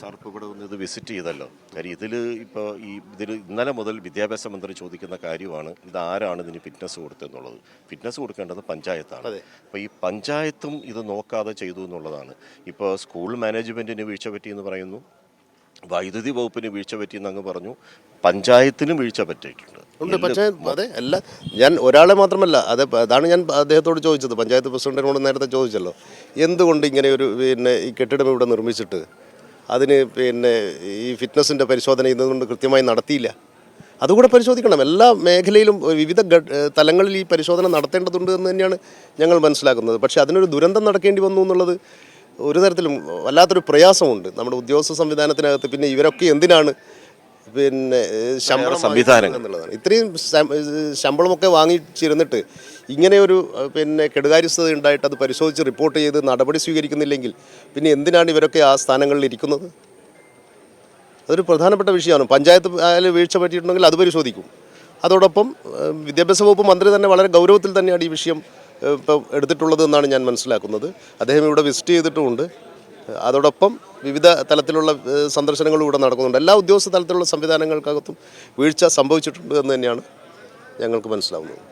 Sir ഇപ്പോൾ ഇവിടെ വന്ന് ഇത് വിസിറ്റ് ചെയ്തല്ലോ. കാര്യം ഇതിൽ ഇപ്പോൾ ഈ ഇതിൽ ഇന്നലെ മുതൽ വിദ്യാഭ്യാസ മന്ത്രി ചോദിക്കുന്ന കാര്യമാണ് ഇത് ആരാണ് ഇതിന് ഫിറ്റ്നസ് കൊടുത്തെന്നുള്ളത്. ഫിറ്റ്നസ് കൊടുക്കേണ്ടത് പഞ്ചായത്താണ്. അപ്പോൾ ഈ പഞ്ചായത്തും ഇത് നോക്കാതെ ചെയ്തു എന്നുള്ളതാണ്. ഇപ്പോൾ സ്കൂൾ മാനേജ്മെന്റിന് വീഴ്ച പറ്റിയെന്ന് പറയുന്നു വൈദ്യുതി വകുപ്പിന് വീഴ്ച പറ്റിയെന്ന് അങ്ങ് പറഞ്ഞു പഞ്ചായത്തിനും വീഴ്ച പറ്റിയിട്ടുണ്ട്. ഉണ്ട് പക്ഷേ അതെ അല്ല ഞാൻ ഒരാളെ മാത്രമല്ല അത് അതാണ് ഞാൻ അദ്ദേഹത്തോട് ചോദിച്ചത് പഞ്ചായത്ത് പ്രസിഡന്റിനോട് നേരത്തെ ചോദിച്ചല്ലോ. എന്തുകൊണ്ട് ഇങ്ങനെ ഒരു പിന്നെ ഈ കെട്ടിടം ഇവിടെ നിർമ്മിച്ചിട്ട്? അതിന് പിന്നെ ഈ ഫിറ്റ്നസിന്റെ പരിശോധന ഇതുകൊണ്ട് കൃത്യമായി നടത്തിയില്ല. അതുകൂടെ പരിശോധിക്കണം. എല്ലാ മേഖലയിലും വിവിധ തലങ്ങളിൽ ഈ പരിശോധന നടത്തേണ്ടതുണ്ട് എന്ന് തന്നെയാണ് ഞങ്ങൾ മനസ്സിലാക്കുന്നത്. പക്ഷേ അതിനൊരു ദുരന്തം നടക്കേണ്ടി വന്നു എന്നുള്ളത് ഒരു തരത്തിലും വല്ലാത്തൊരു പ്രയാസമുണ്ട്. നമ്മുടെ ഉദ്യോഗസ്ഥ സംവിധാനത്തിനകത്ത് പിന്നെ ഇവരൊക്കെ എന്തിനാണ് പിന്നെ ശമ്പള സംവിധാനങ്ങൾ. എന്നുള്ളതാണ്. ഇത്രയും ശമ്പളമൊക്കെ വാങ്ങിച്ചിരുന്നിട്ട് ഇങ്ങനെ ഒരു പിന്നെ കെടുകാര്യസ്ഥത ഉണ്ടായിട്ട് അത് പരിശോധിച്ച് റിപ്പോർട്ട് ചെയ്ത് നടപടി സ്വീകരിക്കുന്നില്ലെങ്കിൽ പിന്നെ എന്തിനാണ് ഇവരൊക്കെ ആ സ്ഥാനങ്ങളിൽ ഇരിക്കുന്നത്? അതൊരു പ്രധാനപ്പെട്ട വിഷയമാണ്. പഞ്ചായത്ത് ആയാലും വീഴ്ച പറ്റിയിട്ടുണ്ടെങ്കിൽ അത് പരിശോധിക്കും. അതോടൊപ്പം വിദ്യാഭ്യാസ വകുപ്പ് മന്ത്രി തന്നെ വളരെ ഗൗരവത്തിൽ തന്നെയാണ് ഈ വിഷയം ഇപ്പം ഇപ്പോൾ എടുത്തിട്ടുള്ളത് എന്നാണ് ഞാൻ മനസ്സിലാക്കുന്നത്. അദ്ദേഹം ഇവിടെ വിസിറ്റ് ചെയ്തിട്ടുമുണ്ട്. അതോടൊപ്പം വിവിധ തലത്തിലുള്ള സന്ദർശനങ്ങളും ഇവിടെ നടക്കുന്നുണ്ട്. എല്ലാ ഉദ്യോഗസ്ഥ തലത്തിലുള്ള സംവിധാനങ്ങൾക്കകത്തും വീഴ്ച സംഭവിച്ചിട്ടുണ്ട് എന്ന് തന്നെയാണ് ഞങ്ങൾക്ക് മനസ്സിലാവുന്നത്.